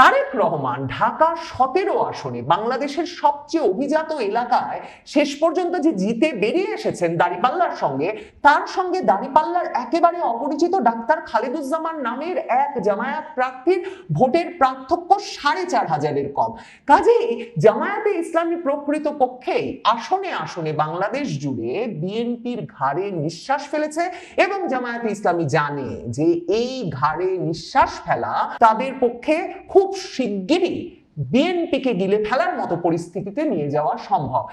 তারেক রহমান ঢাকা সতেরো আসনে বাংলাদেশের সবচেয়ে অভিজাত এলাকায় শেষ পর্যন্ত যে জিতে বেরিয়ে এসেছেন দাড়িপাল্লার সঙ্গে, তার সঙ্গে দাড়িপাল্লার একেবারে অপরিচিত ডাক্তার খালেদুজ্জামান নামের এক জামায়াত প্রার্থীর ভোটের পার্থক্য সাড়ে চার হাজারের কম। কাজেই জামায়াতে ইসলামী প্রকৃত পক্ষেই আসনে আসনে বাংলাদেশ জুড়ে বিএনপির ঘাড়ে নিঃশ্বাস ফেলেছে এবং জামায়াতে ইসলামী জানে যে এই ঘাড়ে নিঃশ্বাস ফেলা তাদের পক্ষে খুব শিগগিরই বিএনপিকে গিলে ফেলার মতো পরিস্থিতিতে নিয়ে যাওয়া সম্ভব।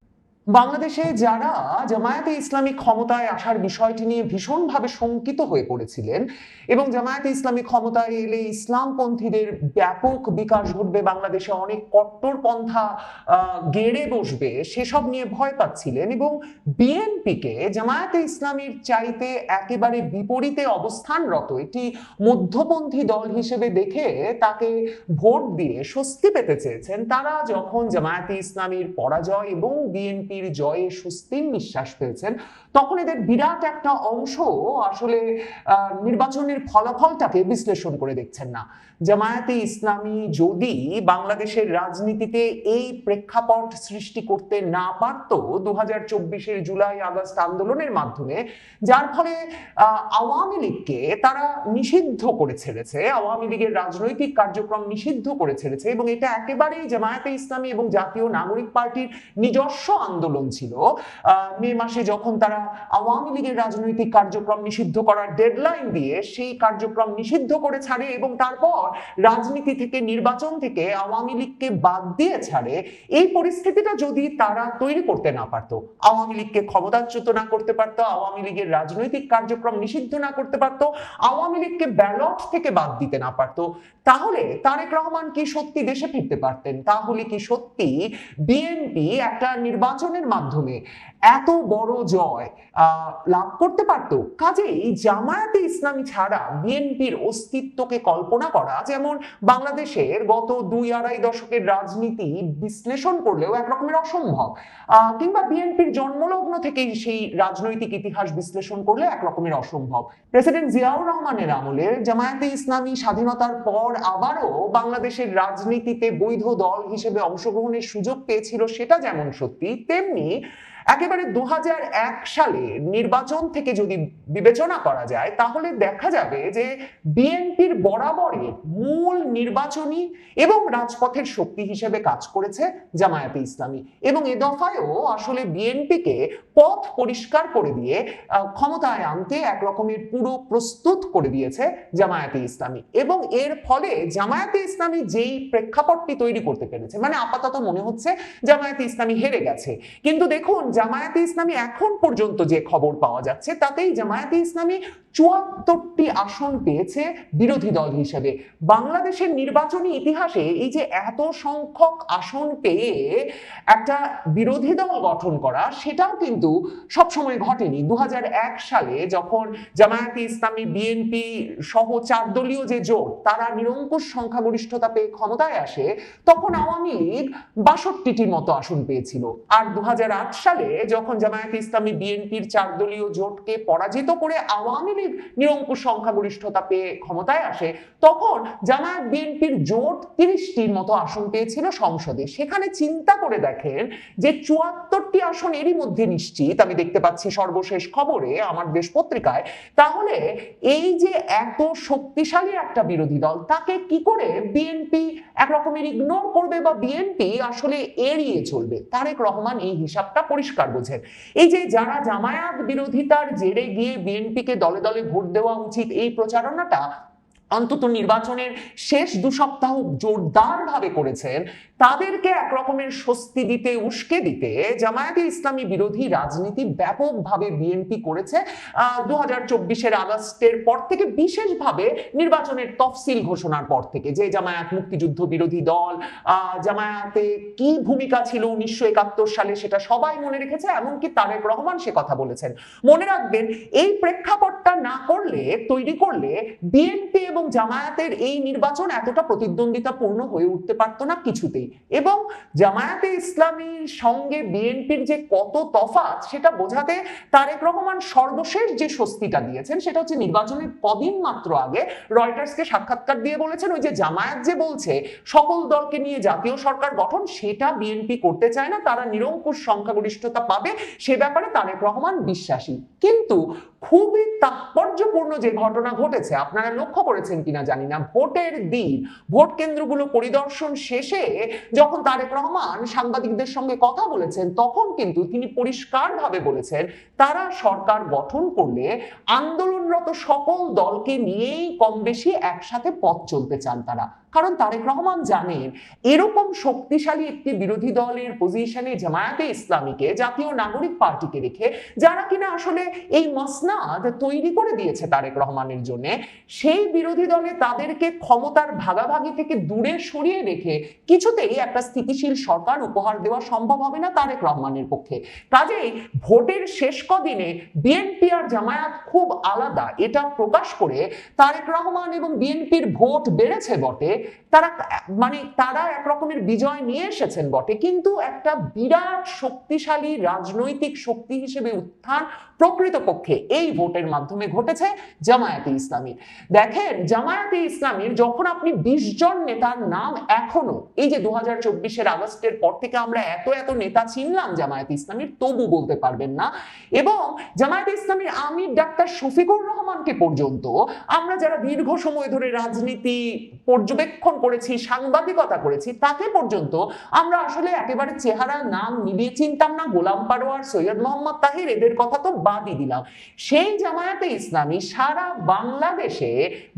বাংলাদেশে যারা জামায়াতে ইসলামী ক্ষমতায় আসার বিষয়টি নিয়ে ভীষণভাবে শঙ্কিত হয়ে পড়েছিলেন এবং জামায়াতে ইসলামী ক্ষমতায় এলে ইসলামপন্থীদের ব্যাপক বিকাশ ঘটবে বাংলাদেশে অনেক কট্টরপন্থা আহ, গেড়ে বসবে সেসব নিয়ে ভয় পাচ্ছিলেন এবং বিএনপিকে জামায়াতে ইসলামীর চাইতে একেবারে বিপরীতে অবস্থানরত একটি মধ্যপন্থী দল হিসেবে দেখে তাকে ভোট দিয়ে স্বস্তি পেতে চেয়েছেন। তারা যখন জামায়াতে ইসলামীর পরাজয় এবং বিএনপির জয়ে স্বস্তির নিঃশ্বাস ফেলছেন, তখন এদের বিরাট একটা অংশ আসলে নির্বাচনের ফলাফলটাকে বিশ্লেষণ করে দেখছেন না। জামায়াতে ইসলামী যদি বাংলাদেশের রাজনীতিতে এই প্রেক্ষাপট সৃষ্টি করতে না পারত দু হাজার জুলাই আগস্ট আন্দোলনের মাধ্যমে, যার ফলে আওয়ামী লীগকে তারা নিষিদ্ধ করে ছেড়েছে, আওয়ামী লীগের রাজনৈতিক কার্যক্রম নিষিদ্ধ করে ছেড়েছে এবং এটা একেবারেই জামায়াতে ইসলামী এবং জাতীয় নাগরিক পার্টির নিজস্ব আন্দোলন ছিল। মে মাসে যখন তারা আওয়ামী লীগের রাজনৈতিক কার্যক্রম নিষিদ্ধ করার ডেডলাইন দিয়ে সেই কার্যক্রম নিষিদ্ধ করে ছাড়ে এবং তারপর রাজনীতি থেকে, নির্বাচন থেকে আওয়ামী লীগকে বাদ দিয়ে ছাড়ে, এই পরিস্থিতিটা যদি তারা তৈরি করতে না পারতো, আওয়ামী লীগকে ক্ষমতাচ্যুত না করতে পারতো, আওয়ামী লীগের রাজনৈতিক কার্যক্রম নিষিদ্ধ না করতে পারতো, আওয়ামী লীগকে ব্যালট থেকে বাদ দিতে না পারতো, তাহলে তারেক রহমান কি সত্যি দেশে ফিরতে পারতেন? তাহলে কি সত্যি বিএনপি একটা নির্বাচনের মাধ্যমে এত বড় জয় লাভ করতে পারত। কাজেই জামায়াতে ইসলামী ছাড়া বিএনপির অস্তিত্বকে কল্পনা করা, যেমন বাংলাদেশের গত দুই আড়াই দশকের রাজনীতি বিশ্লেষণ করলেও একরকমের অসম্ভব। কিংবা বিএনপির জন্মলগ্ন থেকেই সেই রাজনৈতিক ইতিহাস বিশ্লেষণ করলে একরকমের অসম্ভব। প্রেসিডেন্ট জিয়াউর রহমানের আমলে জামায়াতে ইসলামী স্বাধীনতার পর আবারও বাংলাদেশের রাজনীতিতে বৈধ দল হিসেবে অংশগ্রহণের সুযোগ পেয়েছিল সেটা যেমন সত্যি, তেমনি একেবারে দু হাজার এক সালে নির্বাচন থেকে যদি বিবেচনা করা যায়, তাহলে দেখা যাবে যে বিএনপির বরাবরের মূল নির্বাচনী এবং রাজপথের শক্তি হিসেবে কাজ করেছে জামায়াতে ইসলামী। এবং এ দফায়ও আসলে বিএনপিকে পথ পরিষ্কার করে দিয়ে ক্ষমতায় আনতে এক রকমের পুরো প্রস্তুত করে দিয়েছে জামায়াতে ইসলামী। এবং এর ফলে জামায়াতে ইসলামী যেই প্রেক্ষাপটটি তৈরি করতে পেরেছে মানে আপাতত মনে হচ্ছে জামায়াতে ইসলামী হেরে গেছে। কিন্তু দেখুন জামায়াতে ইসলামী এখন পর্যন্ত যে খবর পাওয়া যাচ্ছে, তাতেই জামায়াতে ইসলামী চুয়াত্তরটি আসন পেয়েছে বিরোধী দল হিসেবে। বাংলাদেশের নির্বাচনী ইতিহাসে এই যে এত সংখ্যক আসন পেয়ে একটা বিরোধী দল গঠন করা, সেটাও কিন্তু সবসময় ঘটেনি। দু হাজার এক সালে যখন জামায়াতে ইসলামী, বিএনপি সহ চার দলীয় যে জোট, তারা নিরঙ্কুশ সংখ্যাগরিষ্ঠতা পেয়ে ক্ষমতায় আসে, তখন আওয়ামী লীগ বাষট্টিটির মতো আসন পেয়েছিল। আর দু হাজার আট সালে যখন জামায়াতে ইসলামী বিএনপির চার দলীয় জোটকে পরাজিত করে আওয়ামী লীগ নিরঙ্কুশ সংখ্যাগরিষ্ঠতা পেয়ে ক্ষমতায় আসে, তখন জামায়াত বিএনপির জোট তিরিশটির মতো আসন পেয়েছিল সংসদে। সেখানে চিন্তা করে দেখেন যে চুয়াত্তরটি আসন এরই মধ্যে নিশ্চিত, আমি দেখতে পাচ্ছি সর্বশেষ খবরে আমার দেশ পত্রিকায়, তাহলে এই যে এত শক্তিশালী একটা বিরোধী দল, তাকে কি করে বিএনপি একরকমের ইগনোর করবে বা বিএনপি আসলে এড়িয়ে চলবে? তারেক রহমান এই হিসাবটা পরিষ্কার বোঝেন। এই যে যারা জামায়াত বিরোধিতার জেরে গিয়ে বিএনপিকে দলে দলে ভোট দেওয়া উচিত, এই প্রচারণাটা অন্তত নির্বাচনের শেষ দু সপ্তাহ জোরদার ভাবে করেছেন, তাদেরকে একরকমের স্বস্তি দিতে, উস্কে দিতে জামায়াতে ইসলামী বিরোধী রাজনীতি ব্যাপকভাবে বিএনপি করেছে। দু হাজার চব্বিশের আগস্টের পর থেকে বিশেষভাবে নির্বাচনের তফসিল ঘোষণার পর থেকে যে জামায়াত মুক্তিযুদ্ধ বিরোধী দল জামায়াতে কি ভূমিকা ছিল উনিশশো একাত্তর সালে সেটা সবাই মনে রেখেছে, এমনকি তারেক রহমান সে কথা বলেছেন। মনে রাখবেন, এই প্রেক্ষাপটটা না করলে, তৈরি করলে বিএনপি এবং জামায়াতের এই নির্বাচন এতটা প্রতিদ্বন্দ্বিতাপূর্ণ হয়ে উঠতে পারতো না কিছুতেই। এবং জামায়াতে ইসলামীর সঙ্গে বিএনপির যে কত তফাৎ, সেটা বোঝাতে তারেক রহমান সর্বশেষ যে স্বস্তিটা দিয়েছেন, সেটা হচ্ছে নির্বাচনের কদিন মাত্র আগে রয়টার্সকে সাক্ষাৎকার দিয়ে বলেছেন, ওই যে জামায়াত যে বলছে, সকল দলকে নিয়ে জাতীয় সরকার গঠন, সেটা বিএনপি করতে চায় না, তারা নিরঙ্কুশ সংখ্যাগরিষ্ঠতা পাবে, সে ব্যাপারে তারেক রহমান বিশ্বাসী। কিন্তু খুবই তাৎপর্যপূর্ণ যে ঘটনা ঘটেছে, আপনারা লক্ষ্য করেছেন কিনা জানি না, ভোটের দিন, ভোট কেন্দ্রগুলো পরিদর্শন শেষে যখন তারেক রহমান সাংবাদিকদের সঙ্গে কথা বলেছেন, তখন কিন্তু তিনি পরিষ্কারভাবে বলেছেন, তারা সরকার গঠন করলে আন্দোলনরত সকল দলকে নিয়েই কম বেশি একসাথে পথ চলতে চান তারা। কারণ তারেক রহমান জানেন, এরকম শক্তিশালী একটি বিরোধী দলের পজিশনে জামায়াতে ইসলামীকে জাতীয় নাগরিক পার্টিকে রেখে যারা কিনা আসলে এই মসনাদ তৈরি করে দিয়েছে তারেক রহমানের জন্য, সেই বিরোধী দলে তাদেরকে ক্ষমতার ভাগাভাগি থেকে দূরে সরিয়ে রেখে কিছুতেই একটা স্থিতিশীল সরকার উপহার দেওয়া সম্ভব হবে না তারেক রহমানের পক্ষে। কাজেই ভোটের শেষ কদিনে বিএনপি আর জামায়াত খুব আলাদা। এটা প্রকাশ করে তারেক রহমান এবং বিএনপির ভোট বেড়েছে বটে। তারা মানে তারা এক রকমের বিজয় নিয়ে এসেছেন বটে। কিন্তু একটা বিরাট শক্তিশালী রাজনৈতিক শক্তি হিসেবে উত্থান প্রকৃতপক্ষে এই ভোটের মাধ্যমে ঘটেছে জামায়াতে ইসলামীর। দেখেন, জামায়াতে ইসলামীর যখন আপনি বিশ জন নেতার নাম এখনও, এই যে দু হাজার চব্বিশের আগস্টের পর থেকে আমরা এত এত নেতা চিনলাম জামায়াতে ইসলামীর, তবু বলতে পারবেন না। এবং জামায়াতে ইসলামীর আমির ডাক্তার শফিকুর রহমানকে পর্যন্ত আমরা যারা দীর্ঘ সময় ধরে রাজনীতি পর্যবেক্ষণ করেছি, সাংবাদিকতা করেছি তাকে পর্যন্ত আমরা আসলে একেবারে চেহারা, নাম মিলিয়ে চিনতাম না। গোলাম পারোয়ার সৈয়দ মোহাম্মদ তাহির, এদের কথা তো বাদই দিলাম। সেই জামায়াতে ইসলামী সারা বাংলাদেশে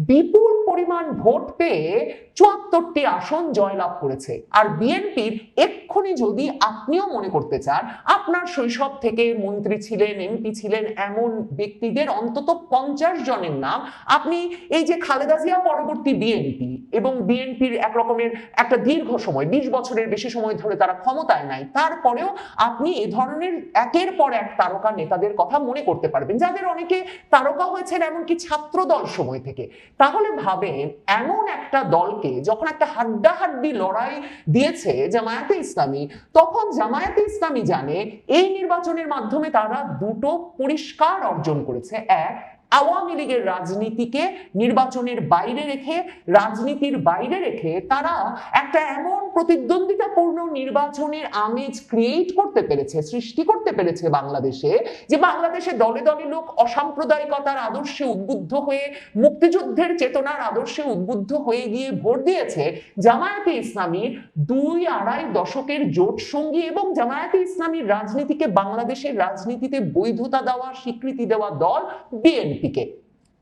বিপুল পরিমাণ ভোট পেয়ে চুয়াত্তরটি আসন জয়লাভ করেছে। আর বিএনপির এক্ষুনি যদি আপনিও মনে করতে চান, আপনার শৈশব থেকে মন্ত্রী ছিলেন, এমপি ছিলেন, এমন ব্যক্তিদের অন্তত পঞ্চাশ জনের নাম আপনি এই যে খালেদা জিয়া পরবর্তী বিএনপি এবং বিএনপির এক রকমের একটা দীর্ঘ সময়, বিশ বছরের বেশি সময় ধরে তারা ক্ষমতায় নাই। তারপরেও আপনি এ ধরনের একের পর এক তারকা নেতাদের কথা মনে করতে পারবেন। যাদের অনেকে তারকা হয়েছেন এমনকি ছাত্র দল সময় থেকে। তাহলে ভাবেন, এমন একটা দলকে যখন একটা হাড্ডাহাড্ডি লড়াই দিয়েছে জামায়াতে ইসলামী, তখন জামায়াতে ইসলামী জানে, এই নির্বাচনের মাধ্যমে তারা দুটো পরিষ্কার অর্জন করেছে। এক আওয়ামী লীগের রাজনীতিকে নির্বাচনের বাইরে রেখে, রাজনীতির বাইরে রেখে তারা একটা এমন প্রতিদ্বন্দ্বিতাপূর্ণ নির্বাচনের আমেজ ক্রিয়েট করতে পেরেছে, সৃষ্টি করতে পেরেছে বাংলাদেশে, যে বাংলাদেশে দলে দলে লোক অসাম্প্রদায়িকতার আদর্শে উদ্বুদ্ধ হয়ে, মুক্তিযুদ্ধের চেতনার আদর্শে উদ্বুদ্ধ হয়ে গিয়ে ভোট দিয়েছে জামায়াতে ইসলামীর দুই আড়াই দশকের জোট সঙ্গী এবং জামায়াতে ইসলামীর রাজনীতিকে বাংলাদেশের রাজনীতিতে বৈধতা দেওয়া, স্বীকৃতি দেওয়া দল বিএনপিকে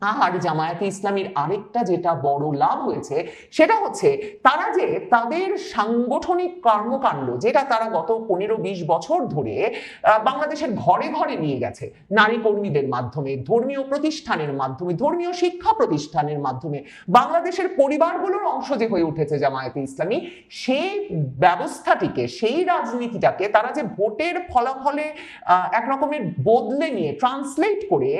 আর জামায়াতে ইসলামীর আরেকটা যেটা বড় লাভ হয়েছে সেটা হচ্ছে তারা যে তাদের সাংগঠনিক কর্মকাণ্ড যেটা তারা গত পনেরো বিশ বছর ধরে বাংলাদেশের ঘরে ঘরে নিয়ে গেছে নারী কর্মীদের মাধ্যমে ধর্মীয় প্রতিষ্ঠানের মাধ্যমে ধর্মীয় শিক্ষা প্রতিষ্ঠানের মাধ্যমে বাংলাদেশের পরিবারগুলোর অংশ যে হয়ে উঠেছে জামায়াতে ইসলামী সেই ব্যবস্থাটিকে সেই রাজনীতিটাকে তারা যে ভোটের ফলাফলে আহ, এক রকমের বদলে নিয়ে ট্রান্সলেট করে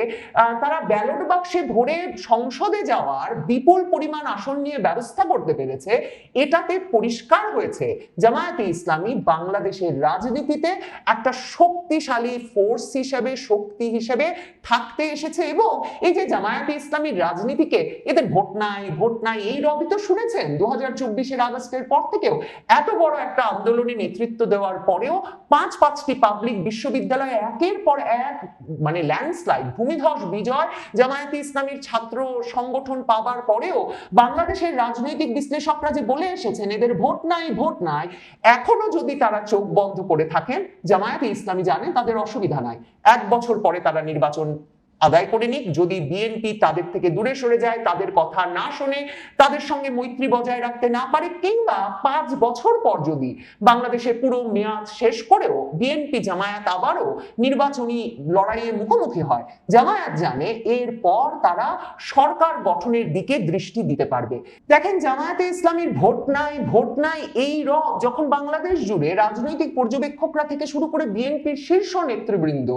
তারা ব্যালট বাক্সে ভরে সংসদে যাওয়ার বিপুল পরিমাণ আসন নিয়ে ব্যবস্থা করতে পেরেছে, এটাতে পরিষ্কার হয়েছে জামায়াতে ইসলামী বাংলাদেশের রাজনীতিতে একটা শক্তিশালী ফোর্স হিসেবে, শক্তি হিসেবে থাকতে এসেছে এবং এই যে জামায়াতে ইসলামীর রাজনীতিকে, এদের ভোট নাই ভোট নাই, এই রবি তো শুনেছেন দু হাজার চব্বিশের আগস্টের পর থেকেও এত বড় একটা আন্দোলনে নেতৃত্ব দেওয়ার পরেও পাঁচ পাঁচটি পাবলিক বিশ্ববিদ্যালয়ে একের পর এক মানে ল্যান্ডস্লাইড ভূমিধস বিজয় জামায়াতে ইসলামীর ছাত্র সংগঠন পাবার পরেও বাংলাদেশের রাজনৈতিক বিশ্লেষকরা যে বলে এসেছেন, এদের ভোট নাই ভোট নাই, এখনও যদি তারা চোখ বন্ধ করে থাকেন, জামায়াতে ইসলামী জানে তাদের অসুবিধা নাই। এক বছর পরে তারা নির্বাচন আদায় করে নিক। যদি বিএনপি তাদের থেকে দূরে সরে যায়, তাদের কথা না শোনে, তাদের সঙ্গে মৈত্রী বজায় রাখতে না পারে, কিংবা পাঁচ বছর পর যদি বাংলাদেশের পুরো মেয়াদ শেষ করেও বিএনপি জামায়াত আবারও নির্বাচনী লড়াইয়ে মুখোমুখি হয়, জামায়াত জানে এরপর তারা সরকার গঠনের দিকে দৃষ্টি দিতে পারবে। দেখেন, জামায়াতে ইসলামীর ভোট নাই ভোট নাই, এই র যখন বাংলাদেশ জুড়ে রাজনৈতিক পর্যবেক্ষকরা থেকে শুরু করে বিএনপির শীর্ষ নেতৃবৃন্দ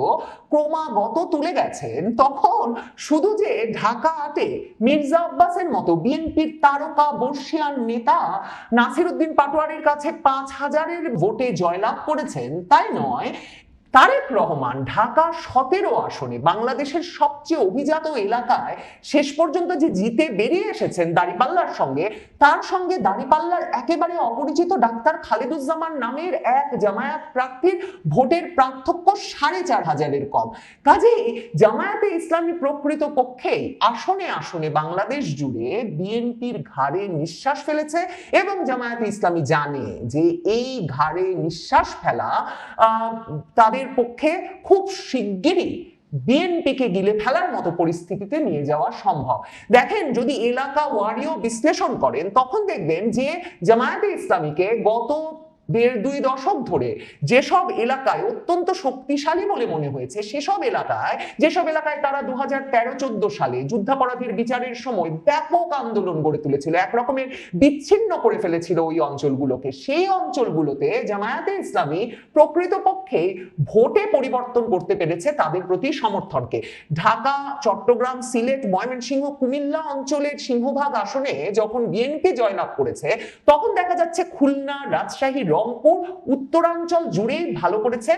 ক্রমাগত তুলে গেছেন তখন শুধু যে ঢাকা আটে মির্জা আব্বাসের মতো বিএনপির তারকা, বর্ষিয়ান নেতা নাসির উদ্দিন পাটোয়ারির কাছে পাঁচ হাজারের ভোটে জয়লাভ করেছেন, তাই নয় তারেক রহমান ঢাকা সতেরো আসনে বাংলাদেশের সবচেয়ে অভিজাত এলাকায় শেষ পর্যন্ত যে জিতে বেরিয়ে এসেছেন দাড়িপাল্লার সঙ্গে তার সঙ্গে দাড়িপাল্লার একেবারে অপরিচিত ডাক্তার খালেদুজ্জামান নামের এক জামায়াত প্রার্থীর ভোটের পার্থক্য সাড়ে চার হাজারের কম। কাজেই জামায়াতে ইসলামী প্রকৃত পক্ষেই আসনে আসনে বাংলাদেশ জুড়ে বিএনপির ঘাড়ে নিঃশ্বাস ফেলেছে এবং জামায়াতে ইসলামী জানে যে এই ঘাড়ে নিঃশ্বাস ফেলা আহ, তাদের পক্ষে খুব শিগগিরই বিএনপিকে গিলে ফেলার মতো পরিস্থিতিতে নিয়ে যাওয়া সম্ভব। দেখেন, যদি এলাকা ওয়ারিও বিশ্লেষণ করেন, তখন দেখবেন যে জামায়াতে ইসলামীকে গত দেড় দুই দশক ধরে যেসব এলাকায় অত্যন্ত শক্তিশালী বলে মনে হয়েছে, সেসব এলাকায়, যেসব এলাকায় তারা দু হাজার তেরো চোদ্দ সালে যুদ্ধাপরাধীর বিচারের সময় ব্যাপক আন্দোলন গড়ে তুলেছিল, একরকমের বিচ্ছিন্ন করে ফেলেছিল ওই অঞ্চলগুলোকে, সেই অঞ্চলগুলোতে জামায়াতে ইসলামী প্রকৃতপক্ষে ভোটে পরিবর্তন করতে পেরেছে তাদের প্রতি সমর্থনকে। ঢাকা, চট্টগ্রাম, সিলেট, ময়মনসিংহ, কুমিল্লা অঞ্চলের সিংহভাগ আসনে যখন বিএনপি জয়লাভ করেছে, তখন দেখা যাচ্ছে খুলনা, রাজশাহী, রংপুর, উত্তরাঞ্চল জুড়েই ভালো করেছে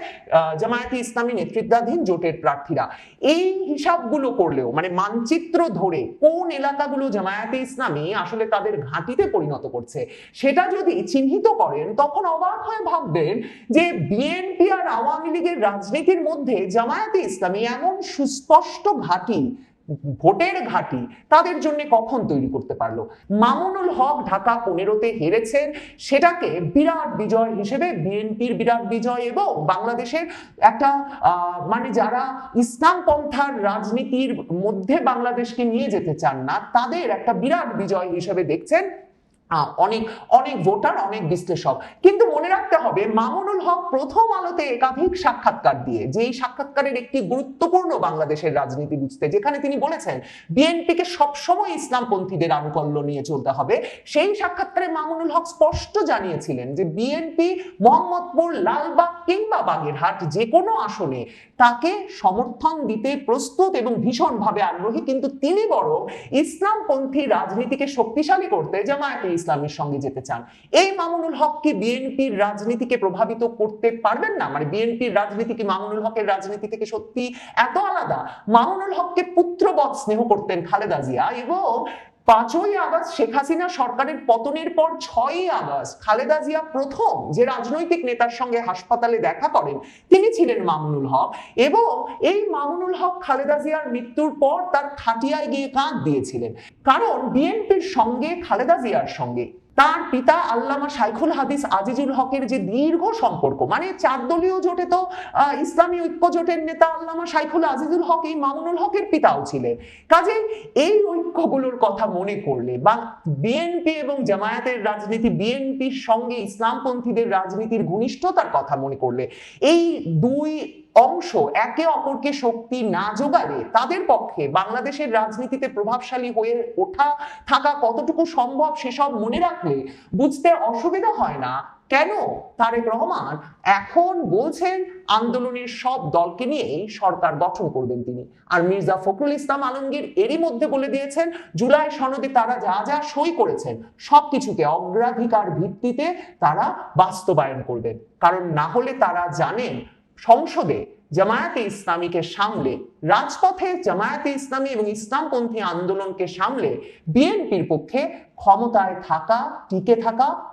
জামায়াতে ইসলামী নেতৃত্বাধীন জোটের প্রার্থীরা। এই হিসাবগুলো করলেও মানে মানচিত্র ধরে কোন এলাকাগুলো জামায়াতে ইসলামী আসলে তাদের ঘাঁটিতে পরিণত করছে, সেটা যদি চিহ্নিত করেন, তখন অবাক হয়ে ভাববেন যে বিএনপি আর আওয়ামী লীগের রাজনীতির মধ্যে জামায়াতে ইসলামী এমন সুস্পষ্ট ঘাঁটি, ভোটের ঘাঁটি তাদের জন্য কখন তৈরি করতে পারল? মামুনুল হক ঢাকা পনেরোতে হেরেছেন, সেটাকে বিরাট বিজয় হিসেবে বিএনপির বিরাট বিজয় এবং বাংলাদেশের একটা মানে যারা ইসলাম পন্থার রাজনীতির মধ্যে বাংলাদেশকে নিয়ে যেতে চান না, তাদের একটা বিরাট বিজয় হিসেবে দেখছেন অনেক অনেক ভোটার, অনেক বিশ্লেষক। কিন্তু মনে রাখতে হবে, মামুনুল হক প্রথম আলোতে একাধিক সাক্ষাৎকার দিয়ে, যেই সাক্ষাৎকারের একটি গুরুত্বপূর্ণ বাংলাদেশের রাজনীতি বুঝতে, যেখানে তিনি বলেছেন, বিএনপিকে সবসময় ইসলামপন্থীদের আনুকল্য নিয়ে চলতে হবে, সেই সাক্ষাৎকারে মামুনুল হক স্পষ্ট জানিয়েছিলেন যে বিএনপি, মোহাম্মদপুর, লালবাগ কিংবা বাগেরহাট যে কোনো আসনে তাকে সমর্থন দিতে প্রস্তুত এবং ভীষণভাবে আগ্রহী, কিন্তু তিনি বরং ইসলামপন্থী রাজনীতিকে শক্তিশালী করতে জামায়াতে ইসলামের সঙ্গে যেতে চান। এই মামুনুল হক কি বিএনপির রাজনীতিকে প্রভাবিত করতে পারবেন না? মানে বিএনপির রাজনীতি কি মামুনুল হকের রাজনীতি থেকে সত্যি এত আলাদা? মামুনুল হককে পুত্রবৎ স্নেহ করতেন খালেদা জিয়া এবং পাঁচই আগস্ট শেখ হাসিনা সরকারের পতনের পর ছয়ই আগস্ট খালেদা জিয়া প্রথম যে রাজনৈতিক নেতার সঙ্গে হাসপাতালে দেখা করেন, তিনি ছিলেন মামুনুল হক। এবং এই মামুনুল হক খালেদা জিয়ার মৃত্যুর পর তার খাটিয়ায় গিয়ে কাঁধ দিয়েছিলেন। কারণ বিএনপির সঙ্গে, খালেদা জিয়ার সঙ্গে তার পিতা আল্লামা শাইখুল হাদিস আজিজুল হকের যে দীর্ঘ সম্পর্ক মানে চার দলীয় জোটে তো ইসলামী ঐক্য জোটের নেতা আল্লামা শাইখুল আজিজুল হক এই মামুনুল হকের পিতাও ছিলেন। কাজেই এই ঐক্যগুলোর কথা মনে করলে বা বিএনপি এবং জামায়াতের রাজনীতি বিএনপির সঙ্গে ইসলামপন্থীদের রাজনীতির ঘনিষ্ঠতার কথা মনে করলে, এই দুই অংশ একে অপরকে শক্তি না যোগালে তাদের পক্ষে বাংলাদেশের রাজনীতিতে প্রভাবশালী হয়ে ওঠা, থাকা কতটুকু সম্ভব সেসব মনে রাখলে বুঝতে অসুবিধা হয় না। কেন? তারেক রহমান এখন বলছেন আন্দোলনের সব দলকে নিয়েই সরকার গঠন করবেন তিনি। আর মির্জা ফখরুল ইসলাম আলমগীর এরই মধ্যে বলে দিয়েছেন, জুলাই সনদে তারা যা যা সই করেছেন সবকিছুকে অগ্রাধিকার ভিত্তিতে তারা বাস্তবায়ন করবেন। কারণ না হলে তারা জানেন সংসদে জামায়াতে ইসলামীকে সামলে, রাজপথে জামায়াতে ইসলামী এবং ইসলামপন্থী আন্দোলনকে সামলে, বিএনপির পক্ষে ক্ষমতায় থাকা, টিকে থাকা